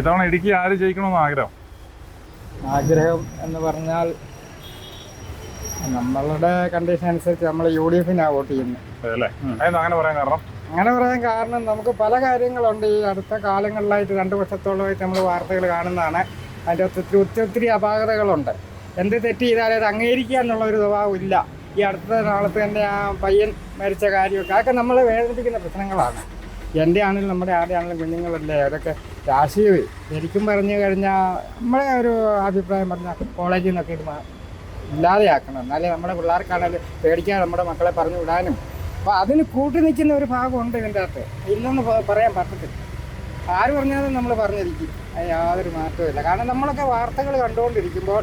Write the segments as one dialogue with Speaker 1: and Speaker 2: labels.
Speaker 1: ഇത്തവണ ഇടുക്കി ആര് ജയിക്കണമെന്ന് ആഗ്രഹം?
Speaker 2: ആഗ്രഹം എന്ന് പറഞ്ഞാൽ നമ്മളുടെ കണ്ടീഷൻ അനുസരിച്ച് നമ്മൾ യു ഡി എഫിനാണ് വോട്ട് ചെയ്യുന്നത്
Speaker 1: അല്ലേ അങ്ങനെ പറയാൻ കാരണം?
Speaker 2: അങ്ങനെ പറയാൻ കാരണം നമുക്ക് പല കാര്യങ്ങളുണ്ട്. ഈ അടുത്ത കാലങ്ങളിലായിട്ട് രണ്ട് വർഷത്തോളമായിട്ട് നമ്മൾ വാർത്തകൾ കാണുന്നതാണ്. അതിന്റെ ഒത്തിരി ഒത്തിരി ഒത്തിരി അപാകതകളുണ്ട്. എന്ത് തെറ്റ് ചെയ്താലും അത് അംഗീകരിക്കുക എന്നുള്ള ഒരു സ്വഭാവം ഇല്ല. ഈ അടുത്ത നാളത്ത് തന്നെ ആ പയ്യൻ മരിച്ച കാര്യമൊക്കെ അതൊക്കെ നമ്മളെ വേദനിപ്പിക്കുന്ന പ്രശ്നങ്ങളാണ്. എന്റെ ആണെങ്കിലും നമ്മുടെ ആരുടെ ആണെങ്കിലും കുഞ്ഞുങ്ങളല്ലേ അതൊക്കെ രാഷ്ട്രീയമേ. ശരിക്കും പറഞ്ഞു കഴിഞ്ഞാൽ നമ്മളെ ഒരു അഭിപ്രായം പറഞ്ഞാൽ കോളേജിൽ നിന്നൊക്കെ ഇല്ലാതെയാക്കണം. എന്നാലേ നമ്മുടെ പിള്ളേർക്കാണെങ്കിലും പേടിക്കാതെ നമ്മുടെ മക്കളെ പറഞ്ഞു വിടാനും. അപ്പോൾ അതിന് കൂട്ടി നിൽക്കുന്ന ഒരു ഭാഗമുണ്ട് ഇതിന്റെ അകത്ത്. ഇല്ലെന്ന് പറയാൻ പറ്റത്തില്ല. ആര് പറഞ്ഞാലും നമ്മൾ പറഞ്ഞിരിക്കും. യാതൊരു മാറ്റവും ഇല്ല കാരണം നമ്മളൊക്കെ വാർത്തകൾ കണ്ടുകൊണ്ടിരിക്കുമ്പോൾ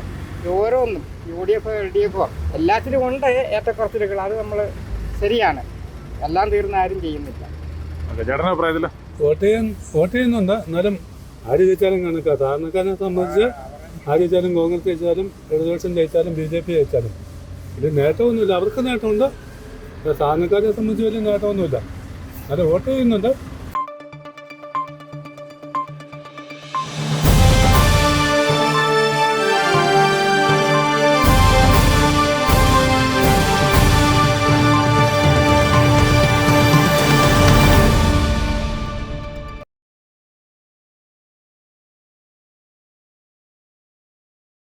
Speaker 2: ഓരോന്നും U D F L D എഫോ എല്ലാത്തിലും ഉണ്ട് ഏറ്റക്കുറച്ചിലുകൾ. അത് നമ്മൾ ശരിയാണ്. എല്ലാം തീർന്ന ആരും ചെയ്യുന്നില്ല.
Speaker 1: ചേട്ടന്റെ അഭിപ്രായത്തിൽ?
Speaker 3: വോട്ട് ചെയ്യാൻ എന്നാലും ആര് ജയിച്ചാലും കണക്കാ. സാധാരണക്കാരനെ സംബന്ധിച്ച് ആര് ജയിച്ചാലും കോൺഗ്രസ് ജയിച്ചാലും ഇടതുപക്ഷം ജയിച്ചാലും ബി ജെ പി ജയിച്ചാലും. ഇത് നേട്ടമൊന്നുമില്ല. അവർക്ക് നേട്ടമുണ്ട്. സാധാരണക്കാരെ സംബന്ധിച്ച് വലിയ നേട്ടമൊന്നുമില്ല. അത് വോട്ട് ചെയ്യുന്നുണ്ട്.